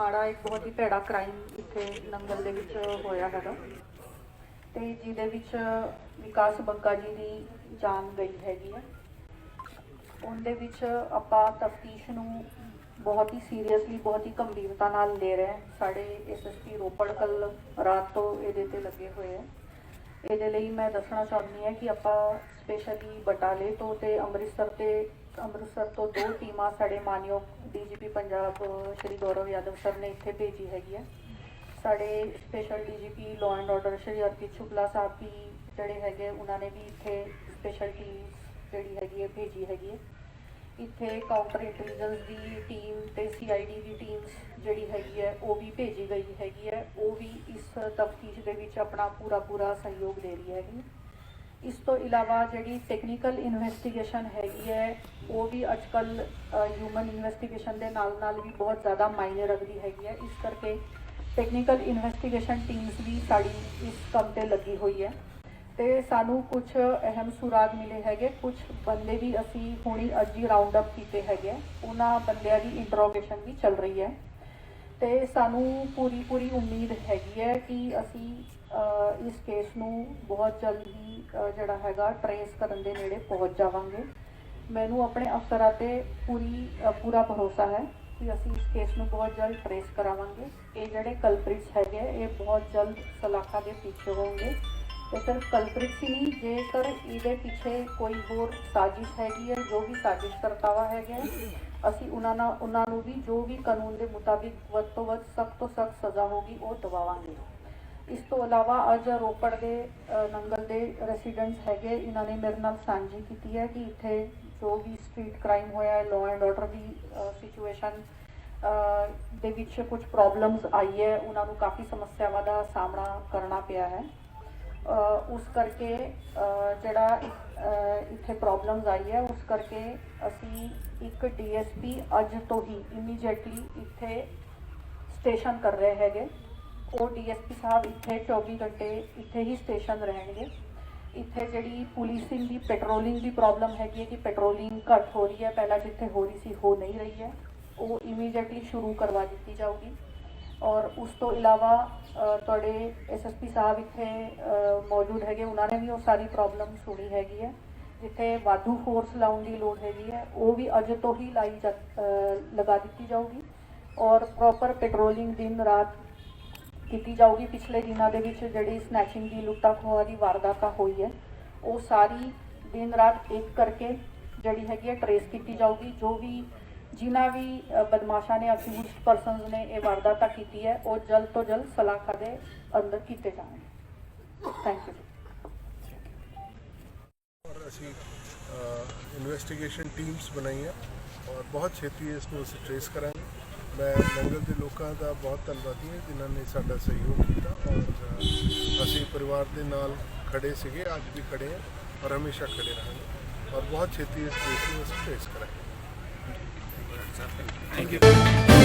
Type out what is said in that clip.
ਮਾੜਾ ਇੱਕ ਬਹੁਤ ਹੀ ਭੈੜਾ ਕ੍ਰਾਈਮ ਇੱਥੇ ਨੰਗਲ ਦੇ ਵਿੱਚ ਹੋਇਆ ਹੈਗਾ। ਤੇ ਜਿਹਦੇ ਵਿੱਚ ਵਿਕਾਸ ਬੱਗਾ ਜੀ ਦੀ ਜਾਨ ਗਈ ਹੈਗੀ ਹੈ ਉਹਦੇ ਵਿੱਚ ਆਪਾਂ ਤਫਤੀਸ਼ ਨੂੰ ਬਹੁਤ ਹੀ ਸੀਰੀਅਸਲੀ ਬਹੁਤ ਹੀ ਗੰਭੀਰਤਾ ਨਾਲ ਲੈ ਰਹੇ ਹਾਂ। ਸਾਡੇ ਐਸਐਸਪੀ ਰੋਪੜ ਕੱਲ ਰਾਤ ਤੋਂ ਇਹਦੇ ਤੇ ਲੱਗੇ ਹੋਏ ਆ। ਇਹਦੇ ਲਈ ਮੈਂ ਦੱਸਣਾ ਚਾਹੁੰਦੀ ਹਾਂ ਕਿ ਆਪਾਂ ਸਪੈਸ਼ਲੀ ਬਟਾਲੇ ਤੋਂ ਤੇ ਅੰਮ੍ਰਿਤਸਰ ਤੇ, ਅੰਮ੍ਰਿਤਸਰ ਤੋਂ ਦੋ ਟੀਮਾਂ ਸਾਡੇ ਮਾਨਯੋਗ ਡੀਜੀਪੀ ਪੰਜਾਬ, ਸ਼੍ਰੀ ਗੌਰਵ ਯਾਦਵ ਸਰ ਨੇ ਇੱਥੇ ਭੇਜੀ ਹੈਗੀ ਹੈ। ਸਾਡੇ special DGP law and order Shri Arpit Shukla ਸਾਹਿਬ ਵੀ ਜਿਹੜੇ ਹੈਗੇ, ਉਹਨਾਂ ਨੇ ਵੀ ਇੱਥੇ ਸਪੈਸ਼ਲ ਟੀਮ ਜਿਹੜੀ ਹੈਗੀ ਹੈ, ਭੇਜੀ ਹੈਗੀ ਹੈ। ਇੱਥੇ ਕਾਊਂਟਰ ਇੰਟੈਲੀਜੈਂਸ ਦੀ ਟੀਮ ਤੇ ਸੀਆਈਡੀ ਦੀ ਟੀਮਸ ਜਿਹੜੀ ਹੈਗੀ ਹੈ, ਉਹ ਵੀ ਭੇਜੀ ਗਈ ਹੈਗੀ ਹੈ। ਉਹ ਵੀ ਇਸ ਤਫਤੀਸ਼ ਦੇ ਵਿੱਚ ਆਪਣਾ ਪੂਰਾ ਪੂਰਾ ਸਹਿਯੋਗ ਦੇ ਰਹੀ ਹੈਗੀ। ਇਸ ਤੋਂ ਇਲਾਵਾ ਜਿਹੜੀ ਟੈਕਨੀਕਲ ਇਨਵੈਸਟੀਗੇਸ਼ਨ ਹੈਗੀ ਹੈ, ਉਹ ਵੀ ਅੱਜਕੱਲ ਹਿਊਮਨ ਇਨਵੈਸਟੀਗੇਸ਼ਨ ਦੇ ਨਾਲ ਨਾਲ ਵੀ ਬਹੁਤ ਜ਼ਿਆਦਾ ਮਾਇਨੇ ਰੱਖਦੀ ਹੈਗੀ ਹੈ। ਇਸ ਕਰਕੇ ਟੈਕਨੀਕਲ ਇਨਵੈਸਟੀਗੇਸ਼ਨ ਟੀਮਸ ਵੀ ਸਾਡੀ ਇਸ ਕੰਮ ਤੇ ਲੱਗੀ ਹੋਈ ਹੈ। ਤੇ ਸਾਨੂੰ ਕੁਝ ਅਹਿਮ ਸੁਰਾਗ ਮਿਲੇ ਹੈਗੇ। ਕੁਝ ਬੰਦੇ ਵੀ ਅਸੀਂ ਹੁਣੀ ਅੱਜ ਹੀ ਰਾਉਂਡ ਅਪ ਕੀਤੇ ਹੈਗੇ ਉਹਨਾਂ ਬੰਦਿਆਂ ਦੀ ਇੰਟਰੋਗੇਸ਼ਨ ਵੀ ਚੱਲ ਰਹੀ ਹੈ। ਤੇ ਸਾਨੂੰ ਪੂਰੀ ਪੂਰੀ ਉਮੀਦ ਹੈਗੀ ਹੈ ਕਿ ਅਸੀਂ ਇਸ ਕੇਸ ਨੂੰ ਬਹੁਤ ਜਲਦ ਹੀ ਜਿਹੜਾ ਹੈਗਾ ਟਰੇਸ ਕਰਨ ਦੇ ਨੇੜੇ ਪਹੁੰਚ ਜਾਵਾਂਗੇ। ਮੈਨੂੰ ਆਪਣੇ ਅਫਸਰਾਂ ਤੇ ਪੂਰੀ ਪੂਰਾ ਭਰੋਸਾ ਹੈ ਕਿ ਅਸੀਂ ਇਸ ਕੇਸ ਨੂੰ ਬਹੁਤ ਜਲਦ ਟਰੇਸ ਕਰਾਵਾਂਗੇ। ਇਹ ਜਿਹੜੇ ਕਲਪ੍ਰਿਟਸ ਹੈਗੇ ਇਹ ਬਹੁਤ ਜਲਦ ਸਲਾਖਾ ਦੇ ਪਿੱਛੇ ਹੋਣਗੇ। ਤੇ ਸਿਰਫ ਕਲਪ੍ਰਿਟਸ ਹੀ ਨਹੀਂ ਜੇਕਰ ਇਹਦੇ ਪਿੱਛੇ ਕੋਈ ਹੋਰ ਸਾਜ਼ਿਸ਼ ਹੈਗੀ ਹੈ, ਜੋ ਵੀ ਸਾਜ਼ਿਸ਼ ਕਰਤਾਵਾ ਹੈਗਾ ਅਸੀਂ ਉਹਨਾਂ ਨਾਲ, ਉਹਨਾਂ ਨੂੰ ਵੀ ਜੋ ਵੀ ਕਾਨੂੰਨ ਦੇ ਮੁਤਾਬਿਕ ਵੱਧ ਤੋਂ ਵੱਧ ਸਖਤ ਤੋਂ ਸਖਤ ਸਜ਼ਾ ਹੋਗੀ ਉਹ ਦਵਾਵਾਂਗੇ। ਇਸ ਤੋਂ ਇਲਾਵਾ ਅੱਜ ਰੋਪੜ ਦੇ ਨੰਗਲ ਦੇ ਰੈਸੀਡੈਂਟਸ ਹੈਗੇ, ਇਹਨਾਂ ਨੇ ਮੇਰੇ ਨਾਲ ਸਾਂਝੀ ਕੀਤੀ ਹੈ ਕਿ ਇੱਥੇ ਜੋ ਵੀ ਸਟਰੀਟ ਕ੍ਰਾਈਮ ਹੋਇਆ ਹੈ ਲਾਅ ਐਂਡ ਆਰਡਰ ਦੀ ਸਿਚੁਏਸ਼ਨ ਦੇ ਵਿੱਚ ਕੁਝ ਪ੍ਰੋਬਲਮਸ ਆਈ ਹੈ, ਉਹਨਾਂ ਨੂੰ ਕਾਫੀ ਸਮੱਸਿਆਵਾਂ ਦਾ ਸਾਹਮਣਾ ਕਰਨਾ ਪਿਆ ਹੈ। ਉਸ ਕਰਕੇ ਜਿਹੜਾ ਇੱਥੇ ਪ੍ਰੋਬਲਮਸ ਆਈ ਹੈ, ਉਸ ਕਰਕੇ ਅਸੀਂ ਇੱਕ ਡੀਐਸਪੀ ਅੱਜ ਤੋਂ ਹੀ ਇਮੀਡੀਏਟਲੀ ਇੱਥੇ ਸਟੇਸ਼ਨ ਕਰ ਰਹੇ ਹੈਗੇ। ਉਹ ਡੀਐਸਪੀ ਸਾਹਿਬ ਇੱਥੇ 24 ਘੰਟੇ ਇੱਥੇ ਹੀ ਸਟੇਸ਼ਨ ਰਹਿਣਗੇ। ਇੱਥੇ ਜਿਹੜੀ ਪੁਲਿਸਿੰਗ ਦੀ ਪੈਟਰੋਲਿੰਗ ਦੀ ਪ੍ਰੋਬਲਮ ਹੈਗੀ ਹੈ ਕਿ ਪੈਟਰੋਲਿੰਗ ਘੱਟ ਹੋ ਰਹੀ ਹੈ। ਪਹਿਲਾਂ ਜਿੱਥੇ ਹੋ ਰਹੀ ਸੀ, ਹੋ ਨਹੀਂ ਰਹੀ ਹੈ। ਉਹ ਇਮੀਡੀਏਟਲੀ ਸ਼ੁਰੂ ਕਰਵਾ ਦਿੱਤੀ ਜਾਊਗੀ। ਔਰ ਉਸ ਤੋਂ ਇਲਾਵਾ ਅ, ਤੁਹਾਡੇ ਐਸਐਸਪੀ ਸਾਹਿਬ ਇੱਥੇ ਮੌਜੂਦ ਹੈਗੇ ਉਹਨਾਂ ਨੇ ਵੀ ਉਹ ਸਾਰੀ ਪ੍ਰੋਬਲਮ ਸੁਣੀ ਹੈਗੀ ਹੈ। ਜਿੱਥੇ ਵਾਧੂ ਫੋਰਸ ਲਾਉਣ ਦੀ ਲੋੜ ਹੈਗੀ ਹੈ ਉਹ ਵੀ ਅੱਜ ਤੋਂ ਹੀ ਲਾਈ ਜਾ- ਅ, ਲਗਾ ਦਿੱਤੀ ਜਾਊਗੀ। ਔਰ ਪ੍ਰੋਪਰ ਪੈਟਰੋਲਿੰਗ ਦਿਨ ਰਾਤ ਕੀਤੀ ਜਾਊਗੀ। ਪਿਛਲੇ ਦਿਨਾਂ ਦੇ ਵਿੱਚ ਜਿਹੜੀ ਸਨੈਚਿੰਗ ਦੀ ਲੁੱਟਾ ਖੋਹਾਂ ਦੀ ਵਾਰਦਾਤਾਂ ਹੋਈ ਹੈ ਉਹ ਸਾਰੀ ਦਿਨ ਰਾਤ ਇੱਕ ਕਰਕੇ ਜਿਹੜੀ ਹੈਗੀ ਹੈ ਟਰੇਸ ਕੀਤੀ ਜਾਊਗੀ। ਜੋ ਵੀ ਜਿਨ੍ਹਾਂ ਵੀ ਬਦਮਾਸ਼ਾਂ ਨੇ ਅਕਿਊਜ਼ਡ ਪਰਸਨਸ ਨੇ ਇਹ ਵਾਰਦਾਤਾਂ ਕੀਤੀ ਹੈ, ਉਹ ਜਲਦ ਤੋਂ ਜਲਦ ਸਲਾਖਾ ਦੇ ਅੰਦਰ ਕੀਤੇ ਜਾਣਗੇ। ਥੈਂਕ ਯੂ ਔਰ ਅਸੀਂ ਇਨਵੈਸਟੀਗੇਸ਼ਨ ਟੀਮਸ ਬਣਾਈਆਂ ਔਰ ਬਹੁਤ ਛੇਤੀ ਇਸ ਨੂੰ ਅਸੀਂ ਟ੍ਰੇਸ ਕਰਾਂਗੇ। ਮੈਂ ਨੰਗਲ ਦੇ ਲੋਕਾਂ ਦਾ ਬਹੁਤ ਧੰਨਵਾਦੀ ਹਾਂ ਜਿਨ੍ਹਾਂ ਨੇ ਸਾਡਾ ਸਹਿਯੋਗ ਕੀਤਾ ਔਰ ਅਸੀਂ ਪਰਿਵਾਰ ਦੇ ਨਾਲ ਖੜੇ ਸੀਗੇ, ਅੱਜ ਵੀ ਖੜੇ ਹਾਂ ਔਰ ਹਮੇਸ਼ਾ ਖੜੇ ਰਹਾਂਗੇ। ਔਰ ਬਹੁਤ ਛੇਤੀ ਇਸ ਕੇਸ ਨੂੰ ਅਸੀਂ ਟ੍ਰੇਸ ਕਰਾਂਗੇ। Thank you.